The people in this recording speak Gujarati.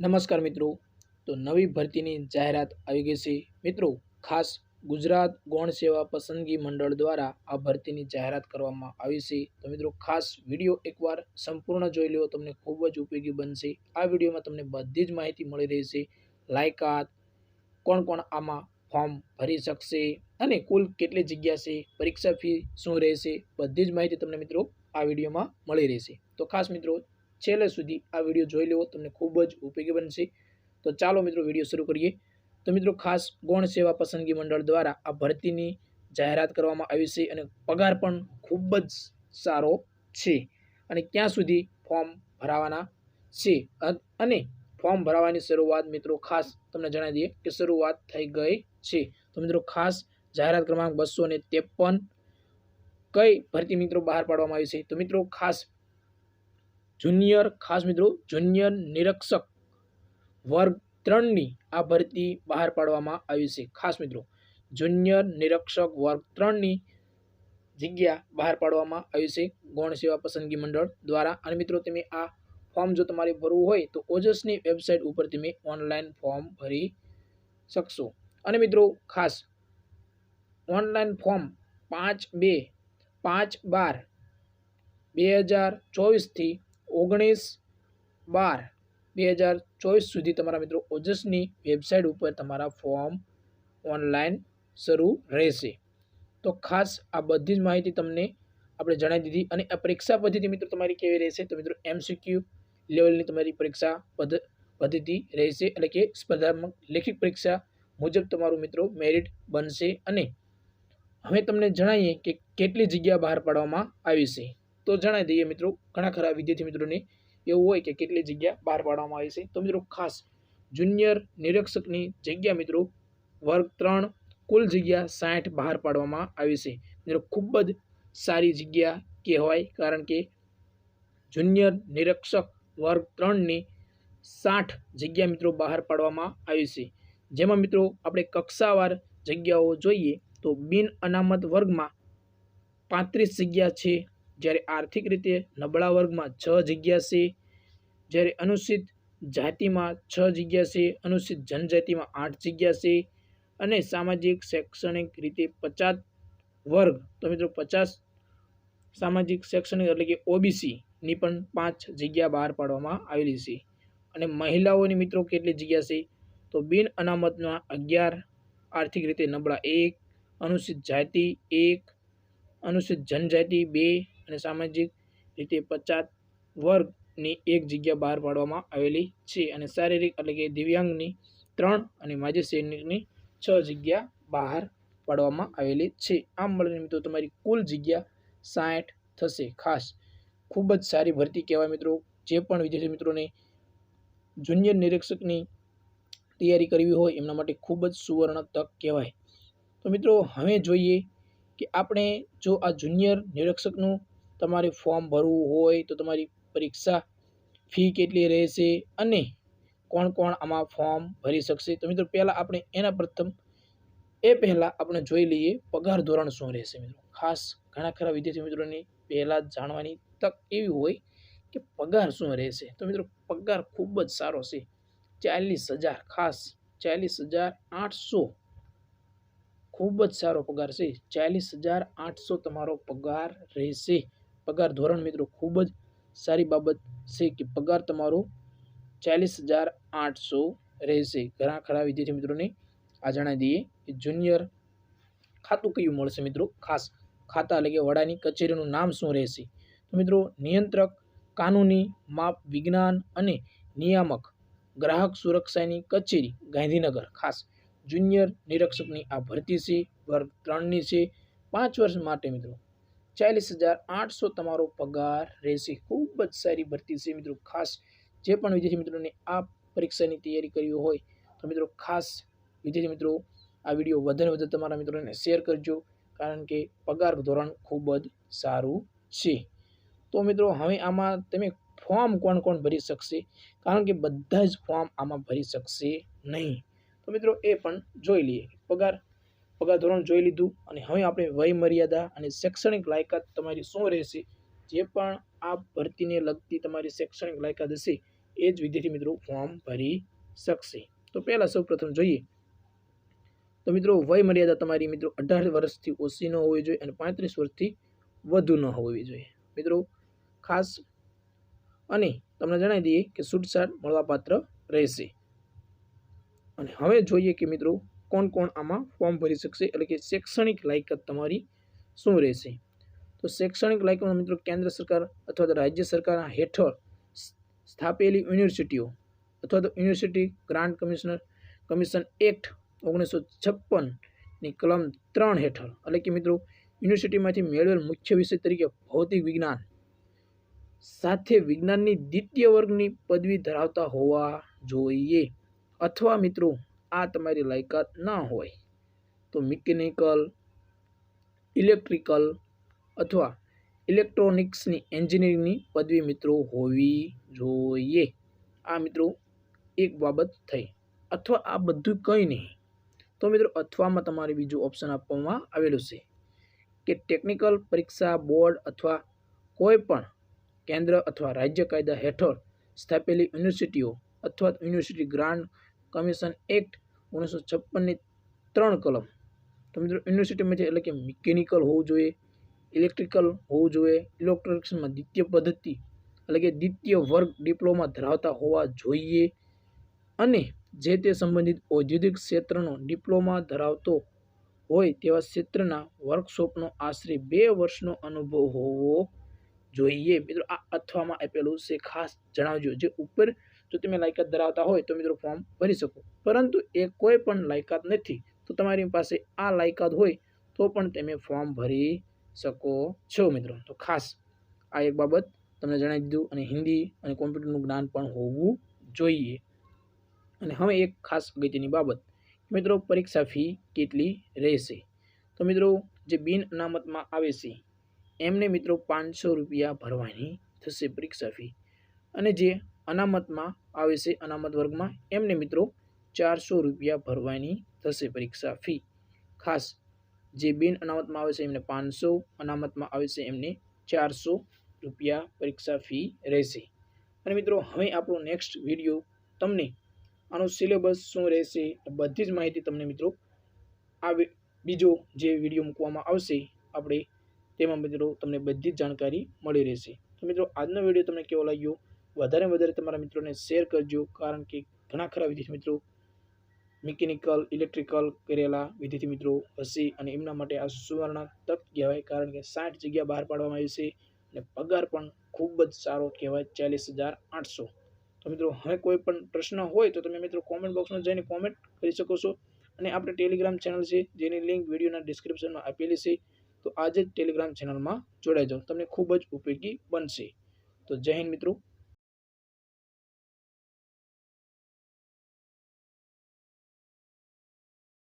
નમસ્કાર મિત્રો. તો નવી ભરતીની જાહેરાત આવી ગઈ છે. મિત્રો, ખાસ ગુજરાત ગૌણ સેવા પસંદગી મંડળ દ્વારા આ ભરતીની જાહેરાત કરવામાં આવી છે. તો મિત્રો, ખાસ વીડિયો એકવાર સંપૂર્ણ જોઈ લો. તમને ખૂબ જ ઉપયોગી બનશે. આ વિડીયોમાં તમને બધી જ માહિતી મળી રહેશે. લાયકાત, કોણ કોણ આમાં ફોર્મ ભરી શકશે અને કુલ કેટલી જગ્યા છે, પરીક્ષા ફી શું રહેશે, બધી જ માહિતી તમને મિત્રો આ વિડીયોમાં મળી રહેશે. તો ખાસ મિત્રો છેલ્લે સુધી આ વીડિયો જોઈ લેવો, તમને ખૂબ જ ઉપયોગી બનશે. તો ચાલો મિત્રો, વીડિયો શરૂ કરીએ. તો મિત્રો, ખાસ ગૌણ સેવા પસંદગી મંડળ દ્વારા આ ભરતીની જાહેરાત કરવામાં આવી છે અને પગાર પણ ખૂબ જ સારો છે. અને ક્યાં સુધી ફોર્મ ભરાવાના છે? અને ફોર્મ ભરાવાની શરૂઆત મિત્રો, ખાસ તમને જણાવી દઈએ કે શરૂઆત થઈ ગઈ છે. તો મિત્રો, ખાસ જાહેરાત ક્રમાંક બસો ને ત્રેપન કઈ ભરતી મિત્રો બહાર પાડવામાં આવી છે? તો મિત્રો, ખાસ જુનિયર, ખાસ મિત્રો, જુનિયર નિરીક્ષક વર્ગ ત્રણની આ ભરતી બહાર પાડવામાં આવી છે. ખાસ મિત્રો, જુનિયર નિરીક્ષક વર્ગ ત્રણની જગ્યા બહાર પાડવામાં આવી છે. ગૌણ સેવા પસંદગી મંડળ દ્વારા. અને મિત્રો, તમે આ ફોર્મ જો તમારે ભરવું હોય તો ઓજસની વેબસાઇટ ઉપર તમે ઓનલાઈન ફોર્મ ભરી શકશો. અને મિત્રો, ખાસ ઓનલાઈન ફોર્મ પાંચ બે પાંચ બાર બે હજાર ચોવીસથી ઓગણીસ બાર બે હજાર ચોવીસ સુધી તમારા મિત્રો ઓજસની વેબસાઇટ ઉપર તમારા ફોર્મ ઓનલાઈન શરૂ રહેશે. તો ખાસ આ બધી જ માહિતી તમને આપણે જણાવી દીધી અને આ પરીક્ષા પદ્ધતિ મિત્રો તમારી કેવી રહેશે? તો મિત્રો એમસીક્યુ લેવલની તમારી પરીક્ષા પદ્ધ, પદ્ધતિ રહેશે એટલે કે સ્પર્ધાત્મક લેખિત પરીક્ષા મુજબ તમારું મિત્રો મેરિટ બનશે અને હવે તમને જણાવીએ કે કેટલી જગ્યા બહાર પાડવામાં આવી છે. તો જણાવી દઈએ મિત્રો, ઘણા ખરા વિદ્યાર્થી મિત્રોને એવું હોય કે કેટલી જગ્યા બહાર પાડવામાં આવી છે. તો મિત્રો ખાસ જુનિયર નિરીક્ષકની જગ્યા મિત્રો, વર્ગ ત્રણ, કુલ જગ્યા સાઠ બહાર પાડવામાં આવી છે. મિત્રો ખૂબ જ સારી જગ્યા કહેવાય, કારણ કે જુનિયર નિરીક્ષક વર્ગ ત્રણની સાઠ જગ્યા મિત્રો બહાર પાડવામાં આવી છે. જેમાં મિત્રો આપણે કક્ષાવાર જગ્યાઓ જોઈએ તો બિન અનામત વર્ગમાં પાંત્રીસ જગ્યા છે. જ્યારે આર્થિક રીતે નબળા વર્ગમાં છ જગ્યા છે, જ્યારે અનુસૂચિત જાતિમાં છ જગ્યા છે, અનુસૂચિત જનજાતિમાં આઠ જગ્યા છે અને સામાજિક, શૈક્ષણિક રીતે પચાસ વર્ગ, તો મિત્રો પચાસ સામાજિક, શૈક્ષણિક એટલે કે ઓબીસીની પણ પાંચ જગ્યા બહાર પાડવામાં આવેલી છે. અને મહિલાઓની મિત્રો કેટલી જગ્યા છે, તો બિન અનામતમાં અગિયાર, આર્થિક રીતે નબળા એક, અનુસૂચિત જાતિ એક, અનુસૂચિત જનજાતિ બે અને સામાજિક રીતે પચાસ વર્ગની એક જગ્યા બહાર પાડવામાં આવેલી છે અને શારીરિક એટલે કે દિવ્યાંગની ત્રણ અને માજી સૈનિકની છ જગ્યા બહાર પાડવામાં આવેલી છે. આમ મળીને મિત્રો તમારી કુલ જગ્યા સાઠ થશે. ખાસ ખૂબ જ સારી ભરતી કહેવાય મિત્રો. જે પણ વિદ્યાર્થી મિત્રોને જુનિયર નિરીક્ષકની તૈયારી કરવી હોય એમના માટે ખૂબ જ સુવર્ણ તક કહેવાય. તો મિત્રો હવે જોઈએ કે આપણે જો આ જુનિયર નિરીક્ષકનું તમારે ફોર્મ ભરવું હોય તો તમારી પરીક્ષા ફી કેટલી રહેશે અને કોણ કોણ આમાં ફોર્મ ભરી શકશે? તો મિત્રો, પહેલાં આપણે એના પ્રથમ, એ પહેલાં આપણે જોઈ લઈએ પગાર ધોરણ શું રહેશે મિત્રો. ખાસ ઘણા ખરા વિદ્યાર્થી મિત્રોને પહેલાં જાણવાની તક એવી હોય કે પગાર શું રહેશે? તો મિત્રો, પગાર ખૂબ જ સારો છે. ચાલીસ હજાર, ખાસ ચાલીસ હજાર આઠસો ખૂબ જ સારો પગાર છે. ચાલીસ હજાર આઠસો તમારો પગાર રહેશે. પગાર ધોરણ મિત્રો ખૂબ જ સારી બાબત છે કે પગાર તમારો ચાલીસ હજાર આઠસો રહેશે. ઘણા ખરા વિદ્યાર્થી મિત્રોને આ જણાવી દઈએ કે જુનિયર ખાતું કયું મળશે મિત્રો? ખાસ ખાતા એટલે કે વડાની કચેરીનું નામ શું રહેશે? તો મિત્રો નિયંત્રક, કાનૂની, માપ, વિજ્ઞાન અને નિયામક, ગ્રાહક સુરક્ષાની કચેરી, ગાંધીનગર. ખાસ જુનિયર નિરીક્ષકની આ ભરતી છે, વર્ગ ત્રણની છે, પાંચ વર્ષ માટે મિત્રો. ચાલીસ હજાર આઠસો તમારો પગાર રહેશે. ખૂબ જ સારી ભરતી છે મિત્રો. ખાસ જે પણ વિદ્યાર્થી મિત્રોને આ પરીક્ષાની તૈયારી કરવી હોય તો મિત્રો ખાસ વિદ્યાર્થી મિત્રો આ વીડિયો વધારે વધારે તમારા મિત્રોને શેર કરજો. કારણ કે પગાર ધોરણ ખૂબ જ સારું છે. તો મિત્રો હવે આમાં તમે ફોર્મ કોણ કોણ ભરી શકશે? કારણ કે બધા જ ફોર્મ આમાં ભરી શકશે નહીં. તો મિત્રો એ પણ જોઈ લઈએ. પગાર પગાર ધોરણ જોઈ લીધું અને હવે આપણે વય મર્યાદા અને શૈક્ષણિક લાયકાત તમારી શું રહેશે? જે પણ આ ભરતીને લગતી તમારી શૈક્ષણિક લાયકાત હશે, એ જ વિદ્યાર્થી મિત્રો ફોર્મ ભરી શકશે. તો પહેલાં સૌ પ્રથમ જોઈએ. તો મિત્રો વય મર્યાદા તમારી મિત્રો અઢાર વર્ષથી ઓછી ન હોવી જોઈએ અને પાંત્રીસ વર્ષથી વધુ ન હોવી જોઈએ. મિત્રો, ખાસ અને તમને જણાવી દઈએ કે છૂટછાટ મળવાપાત્ર રહેશે. અને હવે જોઈએ કે મિત્રો કોણ કોણ આમાં ફોર્મ ભરી શકશે? એટલે કે શૈક્ષણિક લાયકાત તમારી શું રહેશે? તો શૈક્ષણિક લાયકાત મિત્રો કેન્દ્ર સરકાર અથવા તો રાજ્ય સરકાર હેઠળ સ્થાપેલી યુનિવર્સિટીઓ અથવા તો university grant commissioner commission act ઓગણીસો છપ્પનની કલમ ત્રણ હેઠળ. એટલે કે મિત્રો યુનિવર્સિટીમાંથી મેળવેલ મુખ્ય વિષય તરીકે ભૌતિક વિજ્ઞાન. સાથે વિજ્ઞાનની દ્વિતીય વર્ગની પદવી ધરાવતા હોવા જોઈએ. અથવા મિત્રો આ તમારી લાયકાત ના હોય તો મિકેનિકલ, ઇલેક્ટ્રિકલ અથવા ઇલેક્ટ્રોનિક્સની એન્જિનિયરિંગની પદવી મિત્રો હોવી જોઈએ. આ મિત્રો એક બાબત થઈ. અથવા આ બધું કંઈ નહીં. તો મિત્રો અથવામાં તમારે બીજું ઓપ્શન આપવામાં આવેલું છે કે ટેકનિકલ પરીક્ષા બોર્ડ અથવા કોઈ પણ કેન્દ્ર અથવા રાજ્ય કાયદા હેઠળ સ્થાપેલી યુનિવર્સિટીઓ અથવા યુનિવર્સિટી ગ્રાન્ટ કમિશન એક્ટ ઓગણીસો છપ્પનની ત્રણ કલમ. તો મિત્રો, યુનિવર્સિટીમાં છે એટલે કે મિકેનિકલ હોવું જોઈએ, ઇલેક્ટ્રિકલ હોવું જોઈએ, ઇલેક્ટ્રોનિક્સમાં દ્વિતીય પદ્ધતિ એટલે કે દ્વિતીય વર્ગ ડિપ્લોમા ધરાવતા હોવા જોઈએ. અને જે તે સંબંધિત ઔદ્યોગિક ક્ષેત્રનો ડિપ્લોમા ધરાવતો હોય તેવા ક્ષેત્રના વર્કશોપનો આશરે બે વર્ષનો અનુભવ હોવો જોઈએ. મિત્રો, આ અથવામાં આપેલું છે. ખાસ જણાવજો. જે ઉપર જો તમે લાયકાત ધરાવતા હોય તો મિત્રો ફોર્મ ભરી શકો. પરંતુ એ કોઈ પણ લાયકાત નથી, તો તમારી પાસે આ લાયકાત હોય તો પણ તમે ફોર્મ ભરી શકો છો મિત્રો. તો ખાસ આ એક બાબત તમને જણાવી દીધું, અને હિન્દી અને કોમ્પ્યુટરનું જ્ઞાન પણ હોવું જોઈએ. અને હવે એક ખાસ અગત્યની બાબત મિત્રો પરીક્ષા ફી કેટલી રહેશે? તો મિત્રો જે બિન અનામતમાં આવે છે, એમને મિત્રો પાંચસો રૂપિયા ભરવાની થશે પરીક્ષા ફી. અને જે અનામતમાં આવે છે અનામત વર્ગમાં. એમને મિત્રો ચારસો રૂપિયા ભરવાની થશે પરીક્ષા ફી. ખાસ જે બિન અનામતમાં આવે છે એમને પાંચસો, અનામતમાં આવે છે એમને ચારસો રૂપિયા પરીક્ષા ફી રહેશે. અને મિત્રો, હવે આપણો નેક્સ્ટ વીડિયો તમને આનો સિલેબસ શું રહેશે બધી જ માહિતી તમને મિત્રો આ બીજો જે વીડિયો મૂકવામાં આવશે, આપણે તેમાં મિત્રો તમને બધી જ જાણકારી મળી રહેશે. તો મિત્રો, આજનો વીડિયો તમને કેવો લાગ્યો? વધારે વધારે તમારા મિત્રોને શેર કરજો. કારણ કે ઘણા ખરા વિદ્યાર્થી મિત્રો મિકેનિકલ ઇલેક્ટ્રિકલ કરેલા વિદ્યાર્થી મિત્રો હશે અને એમના માટે આ સુવર્ણ તક કહેવાય. કારણ કે સાઠ જગ્યા બહાર પાડવામાં આવી છે અને પગાર પણ ખૂબ જ સારો કહેવાય, ચાલીસ હજાર આઠસો. તો મિત્રો, હવે કોઈ પણ પ્રશ્ન હોય તો તમે મિત્રો કોમેન્ટ બોક્સમાં જઈને કોમેન્ટ કરી શકો છો. અને આપણે ટેલિગ્રામ ચેનલ છે, જેની લિંક વિડીયોના ડિસ્ક્રિપ્શનમાં આપેલી છે, તો આજે જ ટેલિગ્રામ ચેનલમાં જોડાઈ જાઓ. તમને ખૂબ જ ઉપયોગી બનશે. તો જય હિન્દ મિત્રો.